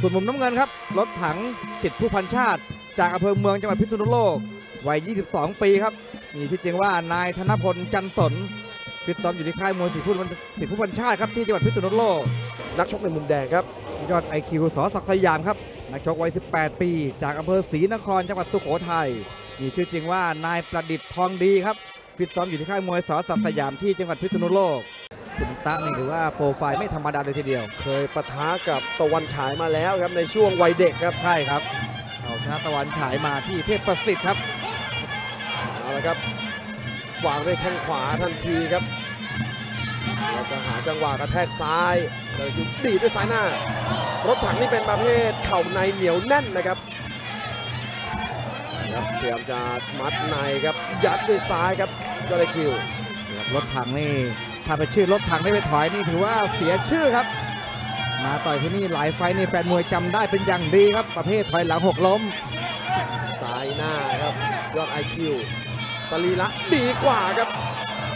ส่วนมุมน้ำเงินครับ รถถังจิตผู้พันชาติ จากอำเภอเมืองจังหวัดพิษณุโลก วัย 22 ปีครับ มีชื่อจริงว่านายธนพลจันสนฟิตซ้อมอยู่ที่ค่ายมวยสิทธิผู้สิทธิผู้พันชาติครับที่จังหวัดพิษณุโลก นักชกในมุมแดงครับ ยอดไอคิวสอศักดิ์สยามครับ นักชกวัย 18 ปี จากอำเภอศรีนครจังหวัดสุโขทัย มีชื่อจริงว่านายประดิษฐ์ทองดีครับ ฟิตซ้อมอยู่ที่ค่ายมวยสอศักดิ์สยามที่จังหวัดพิษณุโลก คุณตะนี่ถือว่าโปรไฟล์ไม่ธรรมดาเลยทีเดียว เคยปะทะกับตะวันฉายมาแล้วครับในช่วงวัยเด็กครับใช่ครับเอาชนะตะวันฉายมาที่เทพประสิทธิ์ครับเอาละครับวางด้วยแข้งขวาทันทีครับแล้วจะหาจังหวะกระแทกซ้ายเลยคือดีดด้วยซ้ายหน้า รถถังนี่เป็นประเภทเข่าในเหนียวแน่นนะครับครับพยายมจะมัดในครับยัดด้วยซ้ายครับยอดไอคิวรถถังนี่ ถ้าไปชื่อรถถังได้ไปถอยนี่ถือว่าเสียชื่อครับ มาต่อยที่นี่หลายไฟต์นี่แฟนมวยจำได้เป็นอย่างดีครับ ประเภทถอยหลังหกล้มซ้ายหน้าครับยอดไอคิวสรีระดีกว่าครับ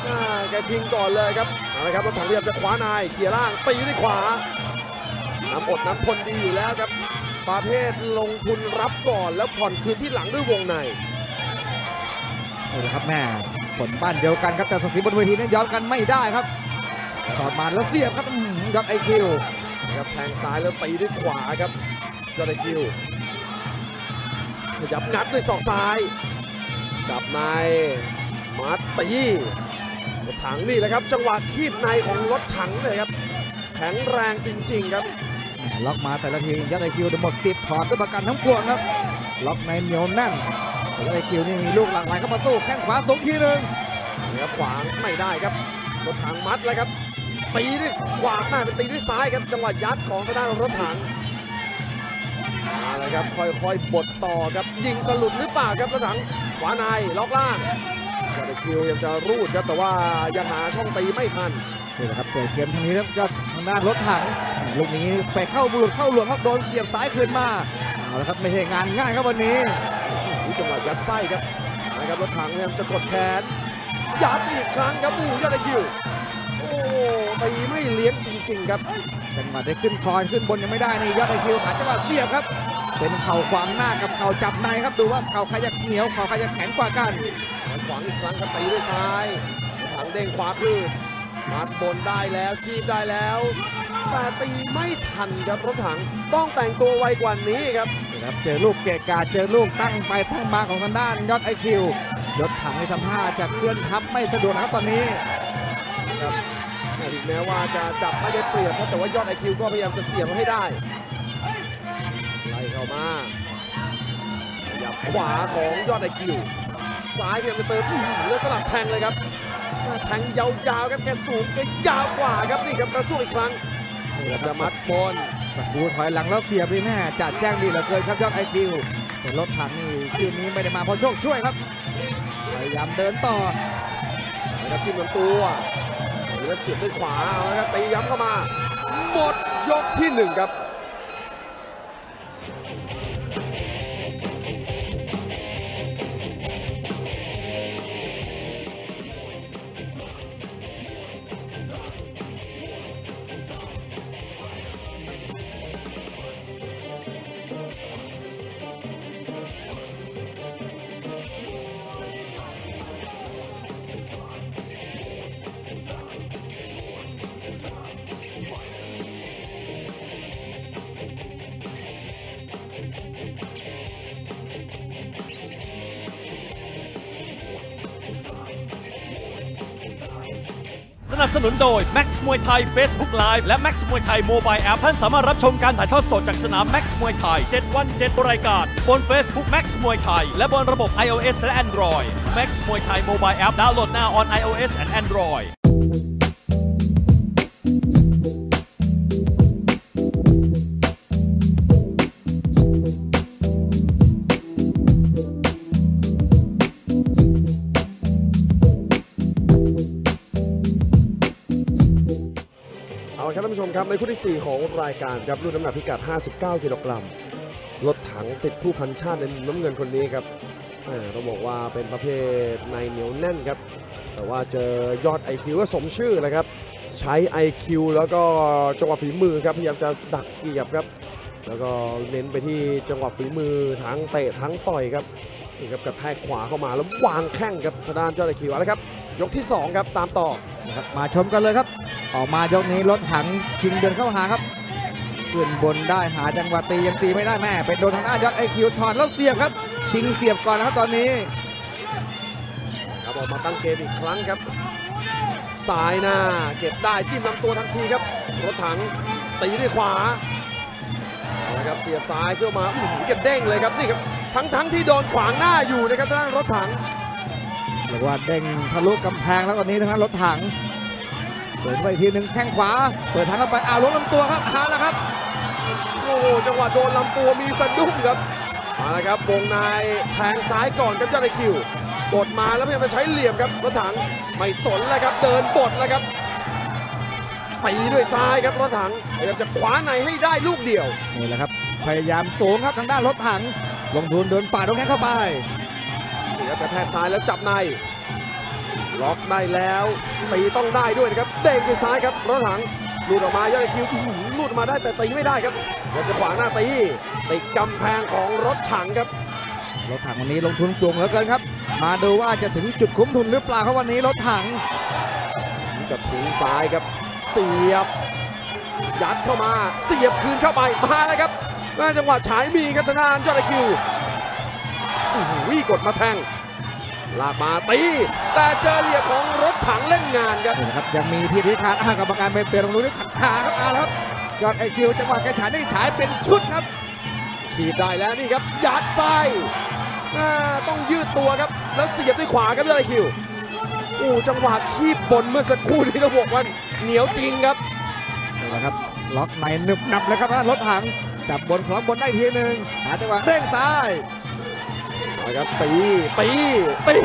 อ่าแกชิงก่อนเลยครับเอาละครับรถถังพยายามจะคว้านายเขี่ยร่างตีด้วยขวาน้ำอดน้ำทนดีอยู่แล้วครับประเภทลงทุนรับก่อนแล้วผ่อนคืนที่หลังด้วยวงในนี่แหละครับแม่ ผลบ้านเดียวกันครับแต่สถิติบนเวทีนั้นยอมกันไม่ได้ครับถอดมาแล้วเสียบครับอื้อหือยอดไอคิวนะครับแทงซ้ายแล้วตีด้วยขวาครับยอดไอคิวขยับงัดด้วยศอกซ้ายจับในมัดตีรถถังนี่แหละครับ จังหวะคีบในของรถถังเลยครับแข็งแรงจริง ๆ ครับล็อกมาแต่ละทียอดไอคิวหมดติดถอดด้วยประกันทั้งปวงครับ ล็อกในเหนียวแน่นยอด ไอคิวนี่มีลูกหลังไหลเข้ามาสู้แข้งขวาสูงทีหนึ่งนะครับขวางไม่ได้ครับรถถังมัดแล้วครับตีด้วยขวาหน้าเป็นตีด้วยซ้ายครับจังหวะยัดของทางด้านรถถังมาแล้วครับค่อยๆบดต่อครับยิงสลุดหรือเปล่าครับรถถังขวาในล็อกล่างยอคิวยังจะรูดครับแต่ว่ายังหาช่องตีไม่ทันนี่แหละครับเปิดเกมทางนี้ครับยอดทางด้านรถถังลูกนี้ไปเข้าบุรุษเข้าหลวงครับโดนเสียบซ้ายคืนมาเอาละครับไม่ใช่งานง่ายครับวันนี้ นี่จังหวะยัดไส้ครับนะครับรถถังพยายามจะกดแขนยัดอีกครั้งครับอู้ยอดคิวโอ้ตีไม่เลี้ยงจริง ๆ ครับจังหวะได้ขึ้นคอนขึ้นบนยังไม่ได้นี่ยอดไอคิวหาจังหวะเสียบครับ เป็นเข่าขวางหน้ากับเข่าจับในครับดูว่าเข่าใครจะเหนียวเข่าใครจะแข็งกว่ากันขวางอีกครั้งครับตีด้วยซ้ายถังเด้งขวาคืนมัดบนได้แล้วคีบได้แล้ว แต่ตีไม่ทันครับรถถังต้องแต่งตัวไวกว่านี้ครับนะครับเจอลูกเกะกาเจอลูกตั้งไปตั้งมาของทางด้านยอดไอคิวยศถังในทำท่าจะเคลื่อนทับไม่สะดวกนะครับตอนนี้ครับถึงแม้ว่าจะจับไม่ได้เปรียบครับแต่ว่ายอดไอคิวก็พยายามจะเสียบให้ได้ไล่เข้ามาขยับขวาของยอดไอคิวซ้ายพยายามจะเติมอื้อหือแล้วสลับแทงเลยครับแทงยาวๆครับแกสูงแกยาวกว่าครับนี่ครับกระสู้อีกครั้งพยายาม จะมัดบนตะกูถอยหลังแล้วเสียบดีแม่จัดแจ้งดีเหลือเกินครับยอดไอคิวแต่รถถังนี่ทีมนี้ไม่ได้มาเพราะโชคช่วยครับพยายามเดินต่อนะครับจิ้มลำตัวแล้วเสียบด้วยขวาเอาละครับตีย้ำเข้ามา หมดยกที่หนึ่งครับ สนับสนุนโดย Max มวยไทย Facebook Live และ Max มวยไทย Mobile App ท่านสามารถรับชมการถ่ายทอดสดจากสนาม Max มวยไทย 7 วัน 7 รายการ บน Facebook Max มวยไทย และบนระบบ iOS และ Android Max มวยไทย Mobile App ดาวน์โหลดหน้า on iOS and Android ครับท่านผู้ชมครับในคู่ที่ 4 ของรายการครับรุ่นน้ำหนักพิกัด 59 กิโลกรัมรถถังสิทธิ์ผู้พันชาติในมุมน้ำเงินคนนี้ครับแหม่ต้องบอกว่าเป็นประเภทในเหนียวแน่นครับ แต่ว่าเจอยอด IQ ก็สมชื่อเลยครับ ใช้ IQ แล้วก็จังหวะฝีมือครับพยายามจะดักเสียบครับ แล้วก็เน้นไปที่จังหวะฝีมือทั้งเตะทั้งต่อยครับนี่ครับกระแทกขวาเข้ามาแล้ววางแข้งครับทางด้านเจ้าตะคิวเละครับ ยกที่สองครับตามต่อ นะครับมาชมกันเลยครับ ออกมายกนี้รถถังชิงเดินเข้าหาครับขึ้นบนได้หาจังหวะตียังตีไม่ได้แม่เป็นโดนทางด้านยอดไอคิวถอดแล้วเสียบครับ ชิงเสียบก่อนนะครับตอนนี้ครับออกมาตั้งเกมอีกครั้งครับสายหน้าเก็บได้จิ้มลำตัวทันทีครับรถถังตีด้วยขวาเอาละครับเสียบซ้ายเพื่อมาอื้อเก็บเด้งเลยครับนี่ครับทั้งทั้งที่โดนขวางหน้าอยู่นะครับทางด้านรถถัง เรียกว่าเด้งทะลุกำแพงแล้วตอนนี้ทางด้านรถถัง เปิดไปอีกทีหนึ่งแข้งขวา เปิดทางเข้าไปอ้าวล้วงลำตัวครับหาแล้วครับ โอ้โหจังหวะโดนลำตัวมีสะดุ้งครับมาแล้วครับวงในแทงซ้ายก่อนครับยอดไอคิวกดมาแล้วพยายามจะใช้เหลี่ยมครับรถถังไม่สนแล้วครับ เดินบดแล้วครับตีด้วยซ้ายครับรถถังพยายามจะคว้าในให้ได้ลูกเดียวนี่แหละครับ พยายามสูงครับทางด้านรถถัง ลงทุนเดินฝ่าตรงแข้งเข้าไป นี่ครับกระแทกซ้ายแล้วจับในล็อกได้แล้วตีต้องได้ด้วยนะครับเด้งด้วยซ้ายครับรถถังหลุดออกมายอดไอคิวอื้อหือหลุดมาได้แต่ตีไม่ได้ครับอยากจะขวางหน้าตีติดกำแพงของรถถังครับ รถถังวันนี้ลงทุนสูงเหลือเกินครับ มาดูว่าจะถึงจุดคุ้มทุนหรือเปล่าครับวันนี้รถถังกับถุงซ้ายครับ เสียบ ยัดเข้ามาเสียบคืนเข้าไปมาแล้วครับหน้าจังหวะฉายมีครับทางด้านยอดไอคิว โอ้โหกดมาแทงลากมาตี แต่เจอเหลี่ยมของรถถังเล่นงานครับนี่นะครับ ยังมีที่ที่ขาดอ้างกรรมการไปเตือนตรงนู้นนี่ขัดขาครับเอาละครับยอดไอคิวจังหวะแกฉายนี่ฉายเป็นชุดครับขีดได้แล้วนี่ครับยัดไส้อ่าต้องยืดตัวครับ แล้วเสียบด้วยขวาครับยอดไอคิวโอ้จังหวะคีบบนเมื่อสักครู่นี้ต้องบอกว่าเหนียวจริงครับนี่แหละครับล็อกในหนึบหนับเลยครับทางด้านรถถังจับบนของบนได้ทีหนึ่งหาจังหวะเด้งซ้าย นะครับตีตีตี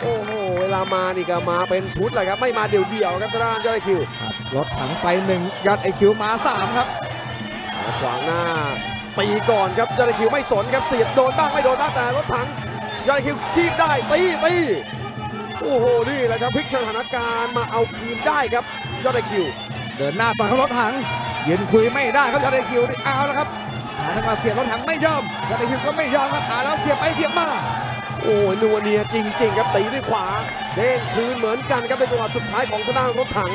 โอ้โหเวลามานี่ก็มาเป็นชุดเลยครับไม่มาเดี่ยวๆครับทางด้านยอดไอคิวครับรถถังไปหนึ่งยอดไอคิวมาสามครับขวางหน้าตีก่อนครับยอดไอคิวไม่สนครับเสียบโดนบ้างไม่โดนบ้างแต่รถถังยอดไอคิวคีบได้ตีตีโอ้โหนี่แหละครับพลิกสถานการณ์มาเอาคืนได้ครับยอดไอคิวเดินหน้าต่อครับรถถังยืนคุยไม่ได้ครับยอดไอคิวนี่เอาแล้วครับหาจังหวะเสียบรถถังไม่ยอมยอดไอคิวก็ไม่ยอมครับหาแล้วเสียบไปเสียบมาโอ้ยนัวเนียจริง ๆ ครับตีด้วยขวาเด้งคืนเหมือนกันครับในจังหวะสุดท้ายของทางด้านรถถัง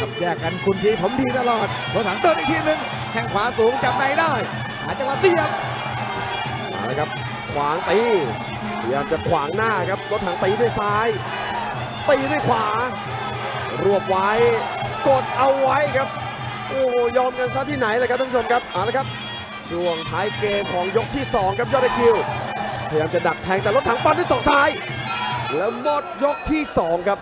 ครับแยกกันคุณทีผมทีตลอดรถถังเดินอีกทีหนึ่งแข้งขวาสูงจับในได้หาจังหวะเสียบเอาละครับขวางตีพยายามจะขวางหน้าครับรถถังตีด้วยซ้ายตีด้วยขวารวบไว้กดเอาไว้ครับโอ้โหยอมกันซะที่ไหนเลยครับท่านผู้ชมครับเอาละครับ ช่วงท้ายเกมของยกที่ 2 ครับยอดไอคิว พยายามจะดักแทงแต่รถถังฟันด้วยศอกซ้าย แล้วหมดยกที่ 2 ครับ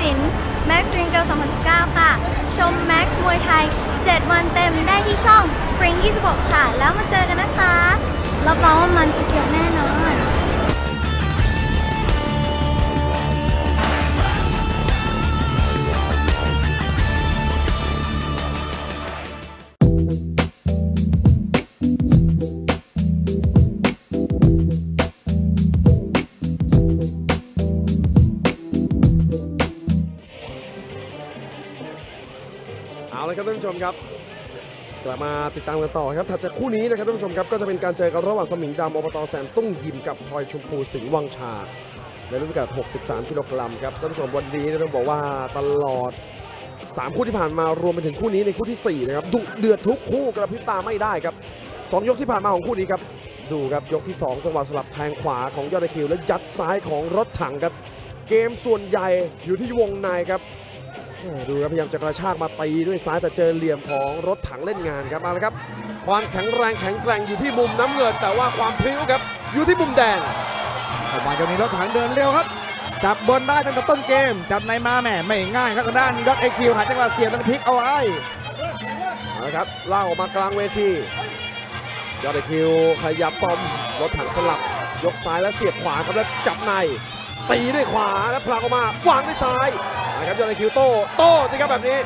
น้องออมสิน Max Ring Girl 2019 ค่ะ ชมแม็กซ์มวยไทย 7 วันเต็มได้ที่ช่อง Spring 26 ค่ะ แล้วมาเจอกันนะคะรับรองว่ามันจะเกี่ยวแน่นอน ครับท่านผู้ชมครับ กลับมาติดตามกันต่อครับถัดจากคู่นี้นะครับท่านผู้ชมครับก็จะเป็นการเจอกันระหว่างสมิงดำอบตแสนตุ้งยิมกับพลอยชมพูสิงห์วังชา ในรุ่นพิกัด 63 กิโลกรัมครับท่านผู้ชมวันนี้ต้องบอกว่าตลอด 3 คู่ที่ผ่านมารวมไปถึงคู่นี้ในคู่ที่ 4 นะครับดุเดือดทุกคู่กระพริบตาไม่ได้ครับ2ยกที่ผ่านมาของคู่นี้ครับดูครับยกที่ 2 จังหวะสลับแทงขวาของยอดไอคิว และยัดซ้ายของรถถังครับ เกมส่วนใหญ่อยู่ที่วงในครับ ดูครับพยายามจะกระชากมาตีด้วยซ้ายแต่เจอเหลี่ยมของรถถังเล่นงานครับมาแล้วครับ ความแข็งแรงแข็งแกร่งอยู่ที่มุมน้ำเงิน แต่ว่าความพลิ้วครับอยู่ที่มุมแดงเข้ามาตรงนี้รถถังเดินเร็วครับ จับบนได้ตั้งแต่ต้นเกม จับในมาแหม่ไม่ง่ายครับทางด้านยอดไอคิวหาจังหวะเสียบแล้วก็พลิกเอาไว้เอาละครับลากออกมากลางเวทียอดไอคิวขยับปอมรถถังสลับ ยกซ้ายแล้วเสียบขวาครับแล้วจับในตีด้วยขวาแล้วพลังออกมาวางด้วยซ้าย นะครับยอดไอคิวโต้โต้สิครับแบบนี้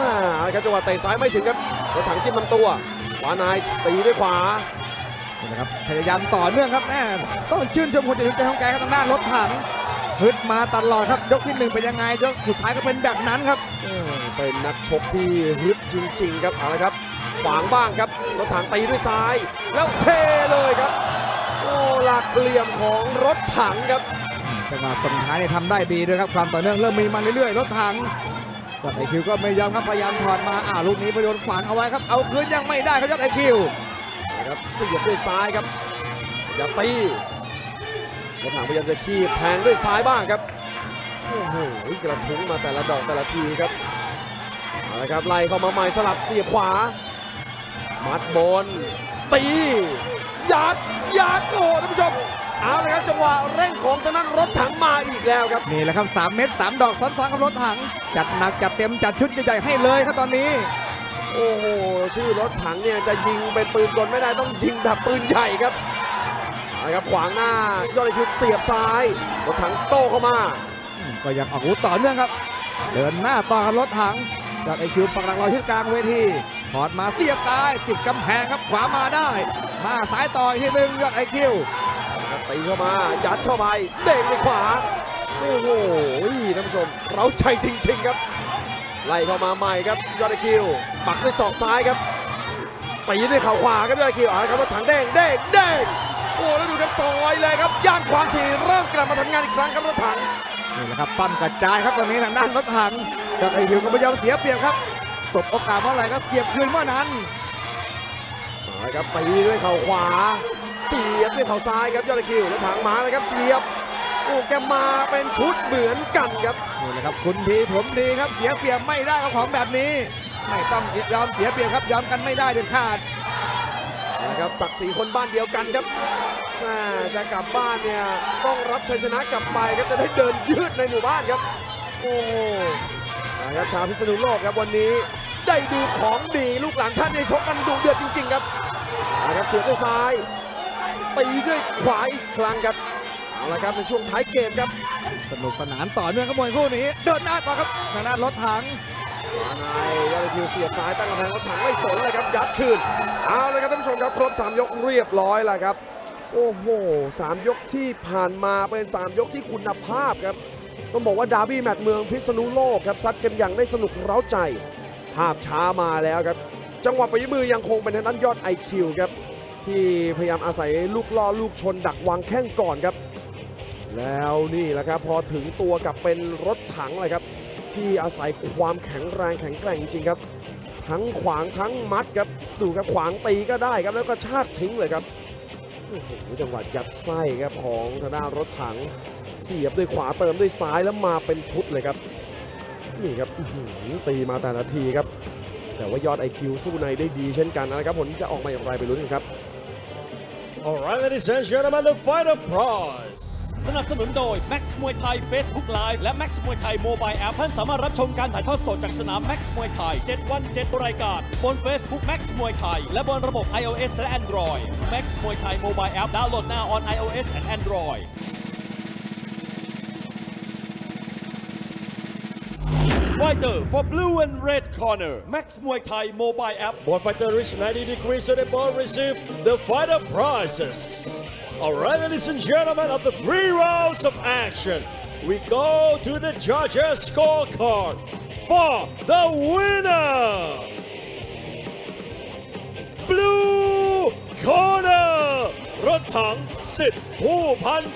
มาเอาละครับจังหวะเตะซ้ายไม่ถึงครับรถถังจิ้มลำตัวขวานายตีด้วยขวานี่นะครับพยายามต่อเนื่องครับแม่ต้องชื่นชมคนจิตใจของแกครับทางด้านรถถังฮึดมาตลอดครับยกที่หนึ่งเป็นยังไงยกสุดท้ายก็เป็นแบบนั้นครับเออเป็นนักชกที่ฮึดจริง ๆ ครับเอาละครับขวางบ้างครับรถถังตีด้วยซ้าย แล้วเทเลยครับโอ้หลักเหลี่ยมของรถถังครับ จังหวะส่งท้ายเนี่ยทำได้ดีด้วยครับความต่อเนื่องเริ่มมีมาเรื่อยๆรถถังยอดไอคิวก็ไม่ยอมครับพยายามถอดมาอ่าลูกนี้พยนขวางเอาไว้ครับเอาคืนยังไม่ได้ครับยอดไอคิวนะครับเสียบด้วยซ้ายครับอย่าตีรถถังพยายามจะขีบแทงด้วยซ้ายบ้างครับโอ้โหกระทุ้งมาแต่ละดอกแต่ละทีครับเอาละครับไล่เข้ามาใหม่สลับเสียบขวา มัดบนตียัดยัดโอ้โหท่านผู้ชม เอาละครับจังหวะเร่งของทางด้านรถถังมาอีกแล้วครับนี่แหละครับ3เม็ด3ดอกซ้อนๆกับรถถัง จัดหนักจัดเต็มจัดชุดใหญ่ๆให้เลยครับตอนนี้ โอ้โหชื่อรถถังเนี่ยจะยิงเป็นปืนกลไม่ได้ต้องยิงแบบปืนใหญ่ครับเอาละครับขวางหน้ายอดคิวเสียบซ้ายรถถังโต้เข้ามา ก็ยังออกอาวุธต่อเนื่องครับ เดินหน้าต่อกับรถถังยอดไอคิวปักหลักรอที่กลางเวทีถอดมาเสียบซ้ายติดกำแพงครับขวามาได้ มาสายต่ออีกทีหนึ่งยอดไอคิว ตีเข้ามายัดเข้าไปเด้งด้วยขวาโอ้โหท่านผู้ชมเราใจจริง ๆ ครับ ไล่เข้ามาใหม่ครับยอดคิว ปักด้วยศอกซ้ายครับตีด้วยเข่าขวาครับยอดคิวเอาละครับรถถังเด้งเด้งเด้งโอ้แล้วดูครับซอยเลยครับย่านความถี่เริ่มกลับมาทำงานอีกครั้งครับรถถังนี่แหละครับปั้มกระจายครับตอนนี้ทางด้านรถถังยอดไอคิวก็ไม่ยอมเสียเปรียบครับสบโอกาสเมื่อไหร่ก็เสียบคืนเมื่อนั้นเอาละครับตีด้วยเข่าขวา เสียบด้วยเข่าซ้ายครับยอดคิวรถถังมาเลยครับเสียบโอ้แกมาเป็นชุดเหมือนกันครับนี่แหละครับคุณทีผมดีครับเสียเปรียบไม่ได้กับของแบบนี้ ไม่ต้องยอมเสียเปรียบครับยอมกันไม่ได้เด็ดขาดนะครับศักดิ์ศรีคนบ้านเดียวกันครับแม่จะกลับบ้านเนี่ยต้องรับชัยชนะกลับไปครับจะได้เดินยืดในหมู่บ้านครับ โอ้โหนะครับชาวพิษณุโลกครับวันนี้ได้ดูของดีลูกหลานท่านได้ชกกันดุเดือดจริง ๆ ครับนะครับเสียบด้วยซ้าย ตีด้วยขวาอีกครั้งครับเอาละครับในช่วงท้ายเกมครับสนุกสนานต่อเนื่องกับมวยคู่นี้ เดินหน้าต่อครับทางด้านรถถังมาในยอดคิวเสียบซ้ายตั้งกำแพงรถถังไม่สนเลยครับยัดคืนเอาเลยครับท่านผู้ชมครับครบสามยกเรียบร้อยแล้วครับ โอ้โหสามยกที่ผ่านมาเป็นสามยกที่คุณภาพครับต้องบอกว่าดาร์บี้แมตช์เมืองพิษณุโลกครับซัดกันอย่างได้สนุกเร้าใจ ภาพช้ามาแล้วครับ จังหวะฝีมือยังคงเป็นทางด้านยอด IQ ครับ ที่พยายามอาศัยลูกล่อลูกชนดักวางแข้งก่อนครับ แล้วนี่แหละครับพอถึงตัวกับเป็นรถถังเลยครับ ที่อาศัยความแข็งแรงแข็งแกร่งจริงครับ ทั้งขวางทั้งมัดครับดูครับขวางตีก็ได้ครับแล้วก็ชากทิ้งเลยครับโอ้โหจังหวะยัดไส้ครับของทางด้านรถถังเสียบด้วยขวาเติมด้วยซ้ายแล้วมาเป็นชุดเลยครับนี่ครับตีมาแต่ละทีครับ แต่ว่ายอด IQ สู้ในได้ดีเช่นกันนะครับผลจะออกมาอย่างไรไปลุ้นกันครับ Alright ladies and gentlemen the final prize สนับสนุนโดย Max มวยไทย Facebook Live และ Max มวยไทย Mobile App ท่านสามารถรับชมการถ่ายทอดสดจากสนาม Max มวยไทย 7 วัน 7 รายการ บน Facebook Max มวยไทย และบนระบบ iOS และ Android Max มวยไทย Mobile App ดาวน์โหลด now on iOS and Android Fighter for blue and red corner. Max Muay Thai mobile app. Boy fighter reach 90 degrees and they both receive the fighter prizes. All right, ladies and gentlemen, after three rounds of action, we go to the judges' scorecard for the winner. Blue corner, Rotang Sit Wu Pan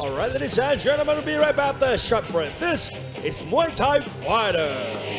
All right, ladies and gentlemen, we'll be right back after a short break. This is Muay Thai Fighter.